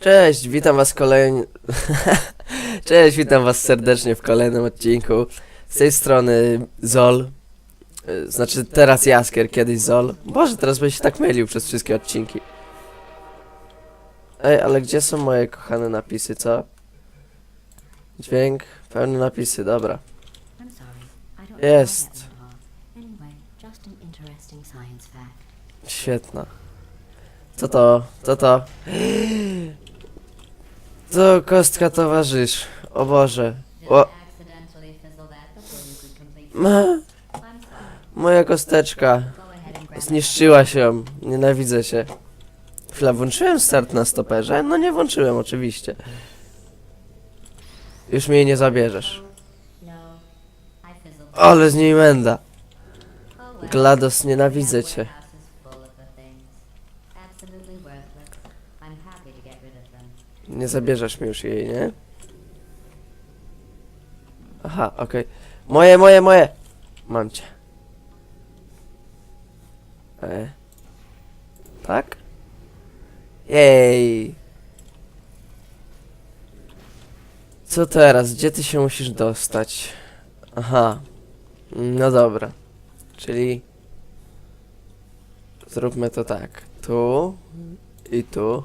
Cześć, witam was kolejnie. Cześć, witam was serdecznie w kolejnym odcinku. Z tej strony Zol. Y, Znaczy teraz Jaskier, kiedyś Zol. Boże, teraz będę się tak mylił przez wszystkie odcinki. Ej, ale gdzie są moje kochane napisy, co? Dźwięk, pełne napisy, dobra. Jest. Świetna. Co to? Co to? To kostka towarzysz. O Boże. O, ma, moja kosteczka. Zniszczyła się. Nienawidzę się. Chwila, włączyłem start na stoperze? No nie włączyłem, oczywiście. Już mnie nie zabierzesz. Ale z niej menda. GLaDOS, nienawidzę cię. Nie zabierzesz mi już jej, nie? Aha, okej. Moje, moje, moje! Mam cię. E. Tak? Jej! Co teraz? Gdzie ty się musisz dostać? Aha. No dobra. Czyli... Zróbmy to tak. Tu i tu.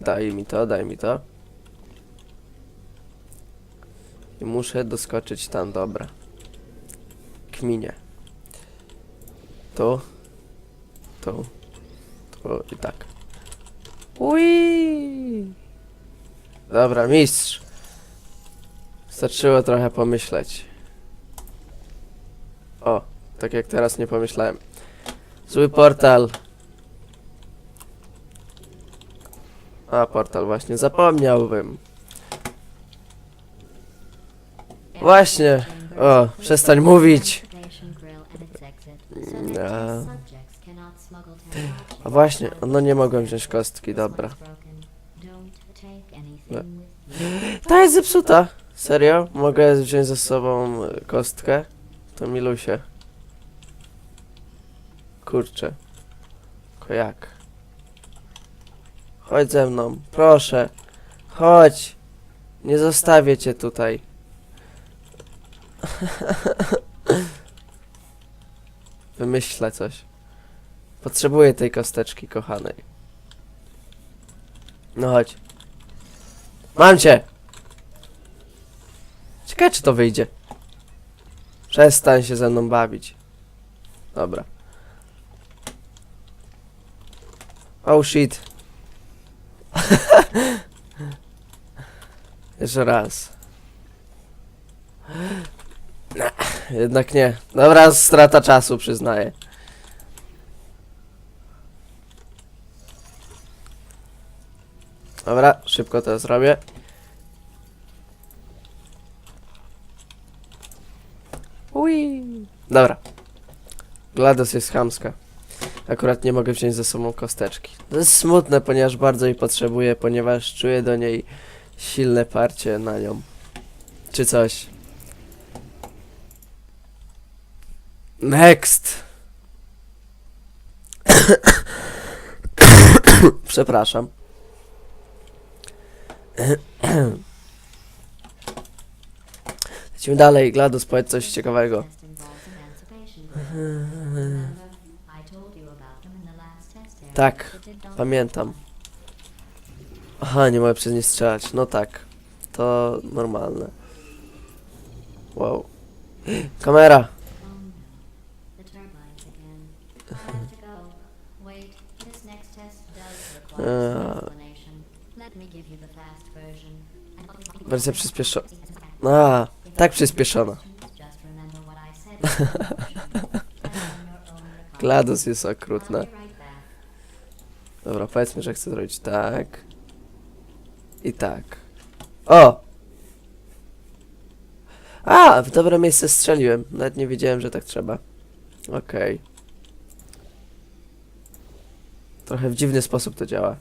Daj mi to, daj mi to. I muszę doskoczyć tam, dobra. Kminie. Tu. Tu. Tu i tak. Ui. Dobra, mistrz. Wystarczyło trochę pomyśleć. O, tak jak teraz nie pomyślałem. Zły portal. A, portal właśnie, zapomniałbym. Właśnie. O, przestań mówić. No. A właśnie, no nie mogłem wziąć kostki, dobra. No. Ta jest zepsuta. Serio? Mogę wziąć ze sobą kostkę? To milusie. Kurczę. Tylko jak? Chodź ze mną, proszę. Chodź. Nie zostawię cię tutaj. Wymyślę coś. Potrzebuję tej kosteczki kochanej. No chodź. Mam cię! Ciekawe czy to wyjdzie. Przestań się ze mną bawić. Dobra. Oh shit. Jeszcze raz. Jednak nie. Dobra, strata czasu, przyznaję. Dobra, szybko to zrobię. Ui. Dobra. GLaDOS jest chamska. Akurat nie mogę wziąć ze sobą kosteczki. To jest smutne, ponieważ bardzo jej potrzebuję, ponieważ czuję do niej silne parcie na nią. Czy coś. Next! Przepraszam. Lecimy dalej. GLaDOS, powiedz coś ciekawego. Tak, Pamiętam. Aha, nie mogę przez nie strzelać. No tak. To normalne. Wow. Kamera! Wersja przyspieszona. A, tak przyspieszona. GLaDOS jest okrutna. Dobra, powiedzmy, że chcę zrobić tak. I tak. O! A, w dobre miejsce strzeliłem. Nawet nie wiedziałem, że tak trzeba. Okej. Trochę w dziwny sposób to działa.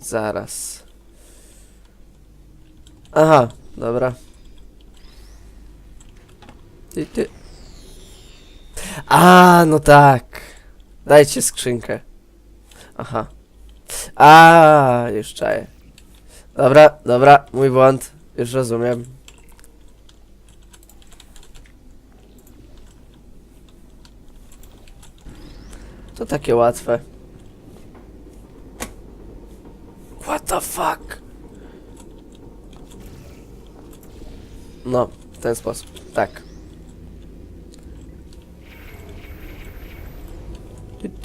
Zaraz. Aha, dobra. Ty, ty. A, no tak. Dajcie skrzynkę. Aha. A, już czaję. Dobra, dobra, mój błąd. Już rozumiem. To takie łatwe. What the fuck? No, w ten sposób. Tak. Tu, tu, tu, tu, tu, tu.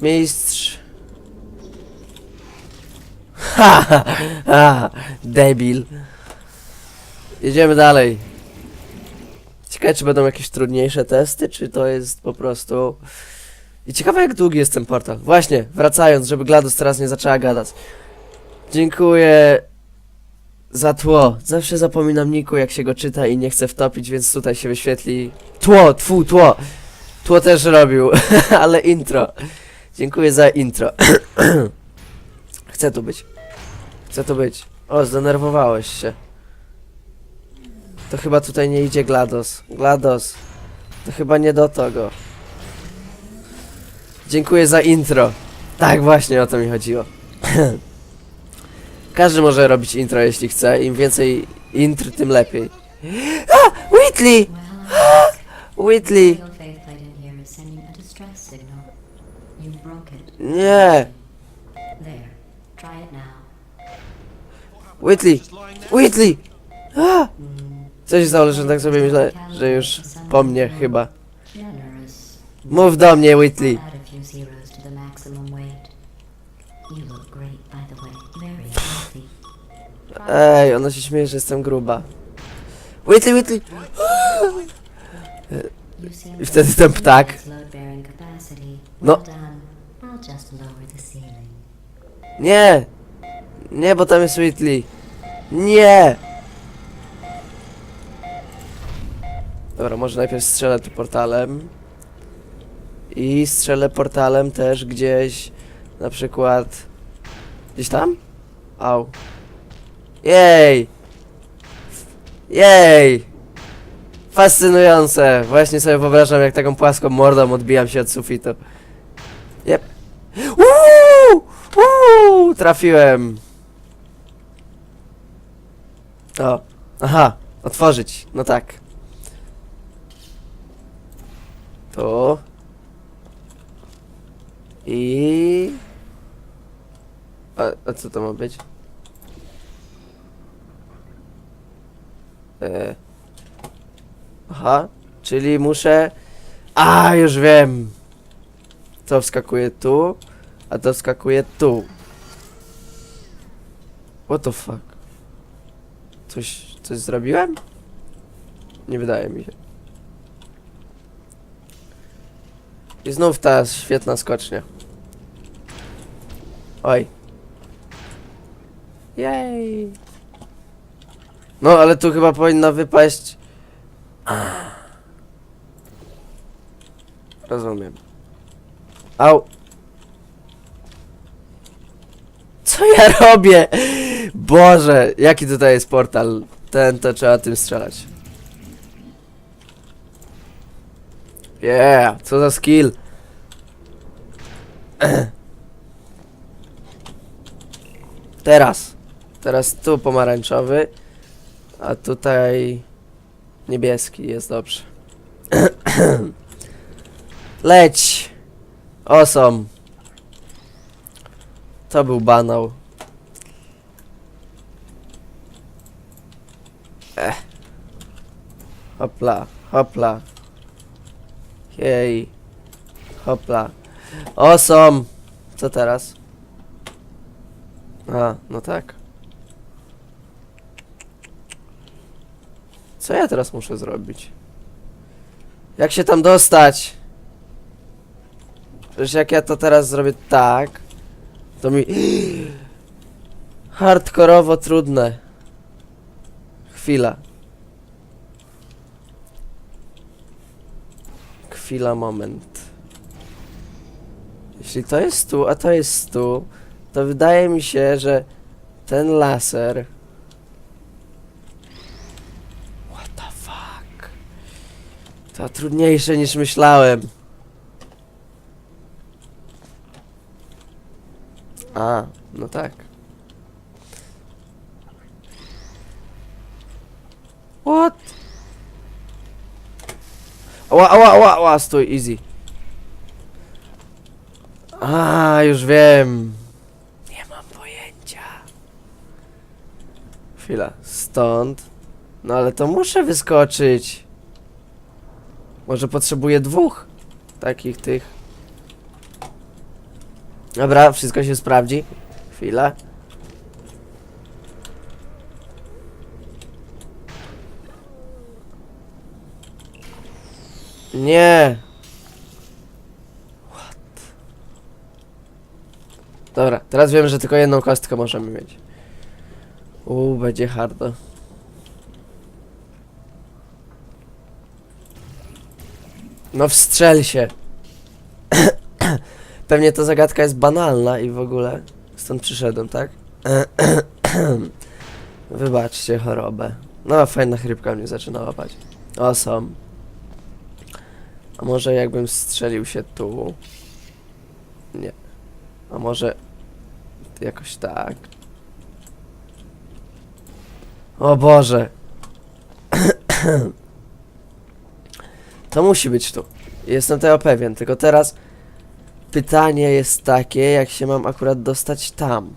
Mistrz. Ha, ha, ha, debil. Jedziemy dalej. Ciekawe, czy będą jakieś trudniejsze testy, czy to jest po prostu... I ciekawe, jak długi jest ten portal. Właśnie, wracając, żeby GLaDOS teraz nie zaczęła gadać. Dziękuję za tło. Zawsze zapominam Niku, jak się go czyta i nie chcę wtopić, więc tutaj się wyświetli... Tło, tfu, tło. Tło też robił, ale intro. Dziękuję za intro. Chcę tu być. Chcę tu być. O, zdenerwowałeś się. To chyba tutaj nie idzie GLaDOS. GLaDOS. To chyba nie do tego. Dziękuję za intro. Tak właśnie o to mi chodziło. Każdy może robić intro jeśli chce. Im więcej intr, tym lepiej. A! Whitley! Well, Whitley! Nie! There. Try it now. Whitley! Whitley! A! Co się stało, że tak sobie myślę, że już po mnie chyba. Generous. Mów do mnie, Whitley. Add a few zeros to the maximum weight. You look great, by the way. Very healthy. Ej, ona się śmieje, że jestem gruba. Whitley, Whitley! I wtedy ten ptak. No. Just lower the ceiling. Nie! Nie, bo tam jest Whitley. Nie! Dobra, może najpierw strzelę tu portalem. I strzelę portalem też gdzieś, na przykład... Gdzieś tam? Au. Jej! Jej! Fascynujące! Właśnie sobie wyobrażam, jak taką płaską mordą odbijam się od sufitu. Jep. Uuu! Uuu! Trafiłem! O. Aha. Otworzyć. No tak. Tu. I... A, a co to ma być? E. Aha. Czyli muszę... A, już wiem! To wskakuje tu, a to wskakuje tu. What the fuck? Coś, coś zrobiłem? Nie wydaje mi się. I znów ta świetna skocznia. Oj. Jej. No, ale tu chyba powinna wypaść... Rozumiem. Au. Co ja robię? Boże, jaki tutaj jest portal? Ten to trzeba tym strzelać. Yeah, co za skill. Teraz. Teraz tu pomarańczowy, a tutaj niebieski, jest dobrze. Leć! Osom. To był banał. Ech. Hopla, hopla. Jej. Hopla. Osom! Co teraz? A, no tak. Co ja teraz muszę zrobić? Jak się tam dostać? Przecież jak ja to teraz zrobię tak, to mi... Hardkorowo trudne. Chwila. Chwila, moment. Jeśli to jest tu, a to jest tu, to wydaje mi się, że ten laser... What the fuck? To trudniejsze niż myślałem. A, no tak. What? Ła, ła, ła, ła, stój, easy. A, już wiem. Nie mam pojęcia. Chwila, stąd. No ale to muszę wyskoczyć. Może potrzebuję dwóch takich tych. Dobra, wszystko się sprawdzi. Chwila. Nie. What? Dobra, teraz wiem, że tylko jedną kostkę możemy mieć. Uuu, będzie hardo. No wstrzel się. Pewnie ta zagadka jest banalna i w ogóle stąd przyszedłem, tak? Wybaczcie chorobę. No, fajna chrypka mnie zaczyna łapać. O. A może jakbym strzelił się tu? Nie. A może jakoś tak? O Boże. To musi być tu. Jestem tego pewien, tylko teraz pytanie jest takie, jak się mam akurat dostać tam.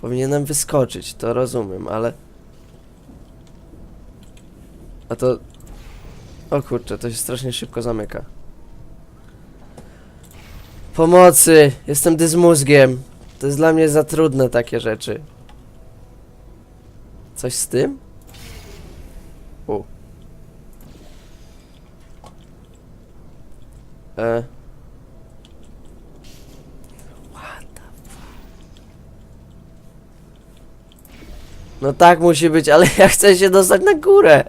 Powinienem wyskoczyć, to rozumiem, ale... A to... O kurczę, to się strasznie szybko zamyka. Pomocy! Jestem dysmózgiem. To jest dla mnie za trudne takie rzeczy. Coś z tym? U. E. No tak musi być, ale ja chcę się dostać na górę.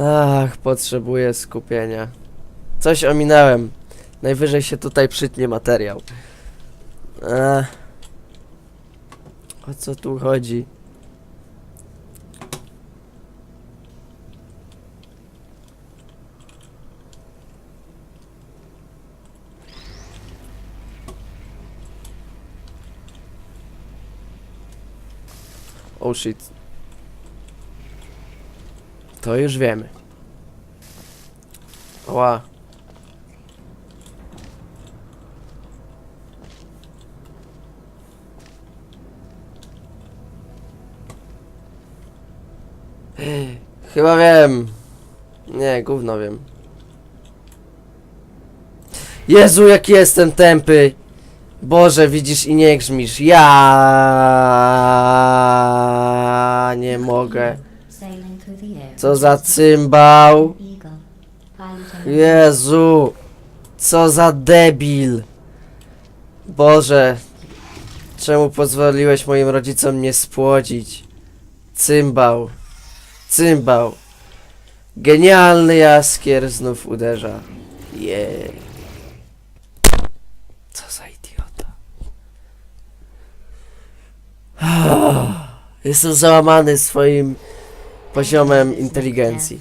Ach, potrzebuję skupienia. Coś ominąłem. Najwyżej się tutaj przytnie materiał. Ech. O co tu chodzi? Oh shit. To już wiemy. Ła. Chyba wiem. Nie, gówno wiem. Jezu, jaki jestem tępy! Boże, widzisz i nie grzmisz. Ja nie mogę. Co za cymbał. Jezu. Co za debil. Boże. Czemu pozwoliłeś moim rodzicom mnie spłodzić? Cymbał. Cymbał. Genialny jaskier znów uderza. Jej. Co za idiota. Jestem załamany swoim poziomem inteligencji.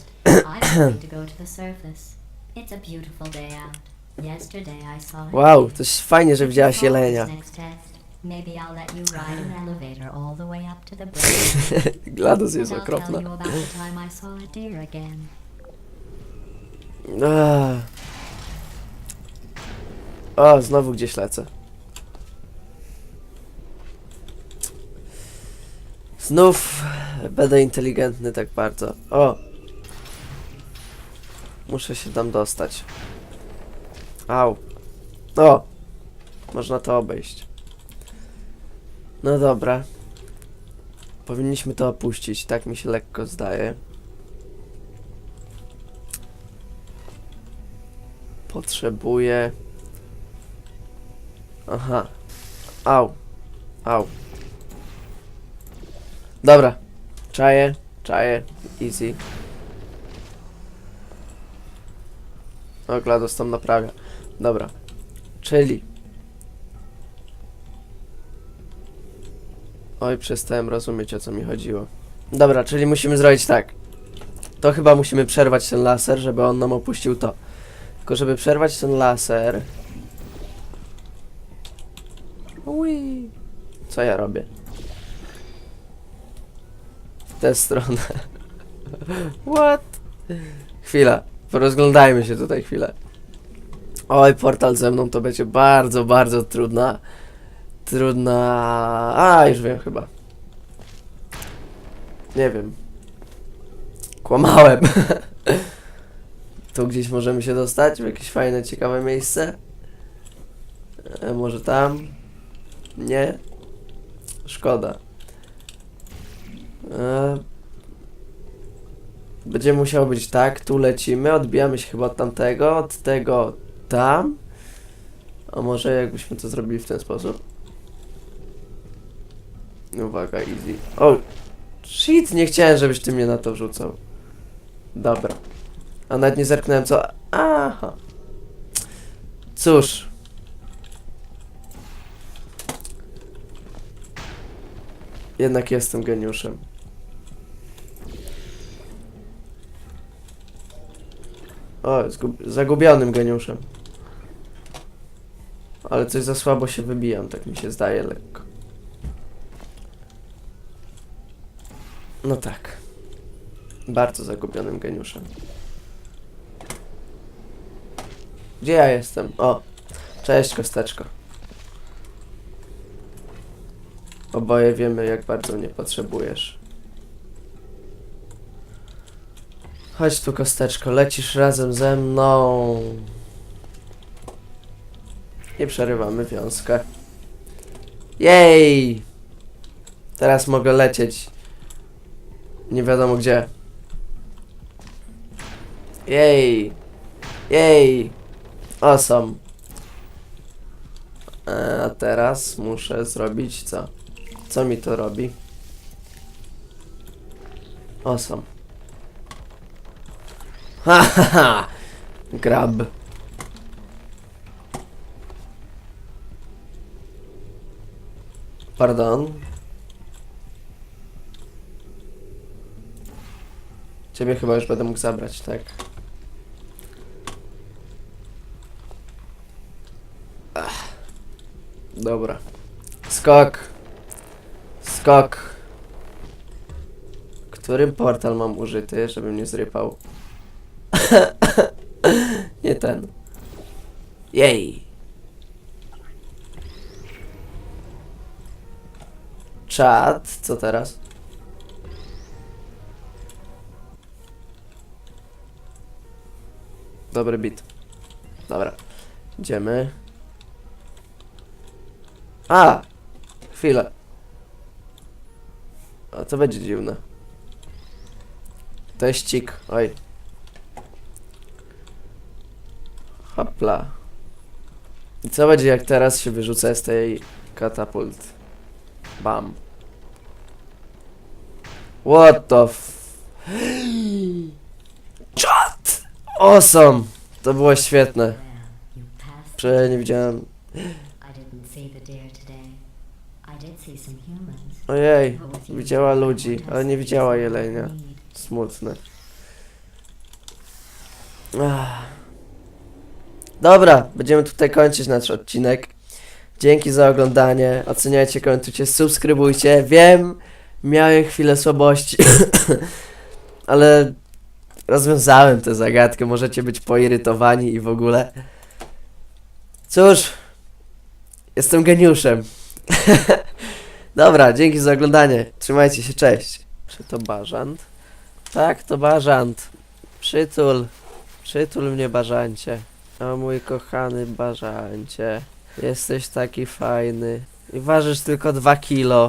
Wow, to jest fajnie, że widziałaś jelenia. next test, Maybe I'll let you ride an elevator all the way up to the bridge. GLaDOS and jest I'll okropna. tell you about the time I saw a deer again. Ach. O, znowu gdzieś lecę. Znów będę inteligentny tak bardzo. O! Muszę się tam dostać. Au. O! Można to obejść. No dobra. Powinniśmy to opuścić, tak mi się lekko zdaje. Potrzebuję. Aha. Au. Au. Dobra. Czaję, czaję. Easy. O, GLaDOS tam naprawia. Dobra. Czyli. Oj, przestałem rozumieć o co mi chodziło. Dobra, czyli musimy zrobić tak. To chyba musimy przerwać ten laser, żeby on nam opuścił to. Tylko żeby przerwać ten laser... Ui. Co ja robię? Tę stronę. What? Chwila. Porozglądajmy się tutaj chwilę. Oj, portal ze mną to będzie bardzo, bardzo trudna. Trudna. A, już wiem chyba. Nie wiem. Kłamałem. tu gdzieś możemy się dostać w jakieś fajne, ciekawe miejsce. E, może tam? Nie? Szkoda. E, będzie musiało być tak, tu lecimy, odbijamy się chyba od tamtego, od tego tam. A może jakbyśmy to zrobili w ten sposób? Uwaga, easy. O, shit, nie chciałem, żebyś ty mnie na to wrzucał. Dobra. A nawet nie zerknąłem co... Aha. Cóż. Jednak jestem geniuszem. O, zagubionym geniuszem. Ale coś za słabo się wybijam, tak mi się zdaje lekko. No tak. Bardzo zagubionym geniuszem. Gdzie ja jestem? O! Cześć, kosteczko. Oboje wiemy, jak bardzo mnie potrzebujesz. Chodź tu, kosteczko, lecisz razem ze mną. I przerywamy wiązkę. Jej! Teraz mogę lecieć. Nie wiadomo gdzie. Jej! Jej! Awesome. E, A teraz muszę zrobić co? Co mi to robi? Awesome. Ha ha ha! Grab. Pardon. Ciebie chyba już będę mógł zabrać, tak? Ach. Dobra. Skok. Skok. Który portal mam użyty, żeby mnie zrypał? Nie ten. Jej. Czad, co teraz? Dobry bit. Dobra. Idziemy. A! Chwilę. A to będzie dziwne. To jest cik. Oj. Hopla. I co będzie jak teraz się wyrzucę z tej katapult? Bam. What the f... Chat! Awesome! To było świetne. Że nie widziałem... Ojej, widziała ludzi, ale nie widziała jelenia. Smutne. Ach. Dobra, będziemy tutaj kończyć nasz odcinek. Dzięki za oglądanie. Oceniajcie, komentujcie, subskrybujcie. Wiem, miałem chwilę słabości, ale rozwiązałem tę zagadkę. Możecie być poirytowani i w ogóle. Cóż, jestem geniuszem. Dobra, dzięki za oglądanie. Trzymajcie się, cześć. Czy to bażant? Tak, to bażant. Przytul. Przytul mnie, bażancie. O mój kochany bażancie. Jesteś taki fajny. I ważysz tylko dwa kilo.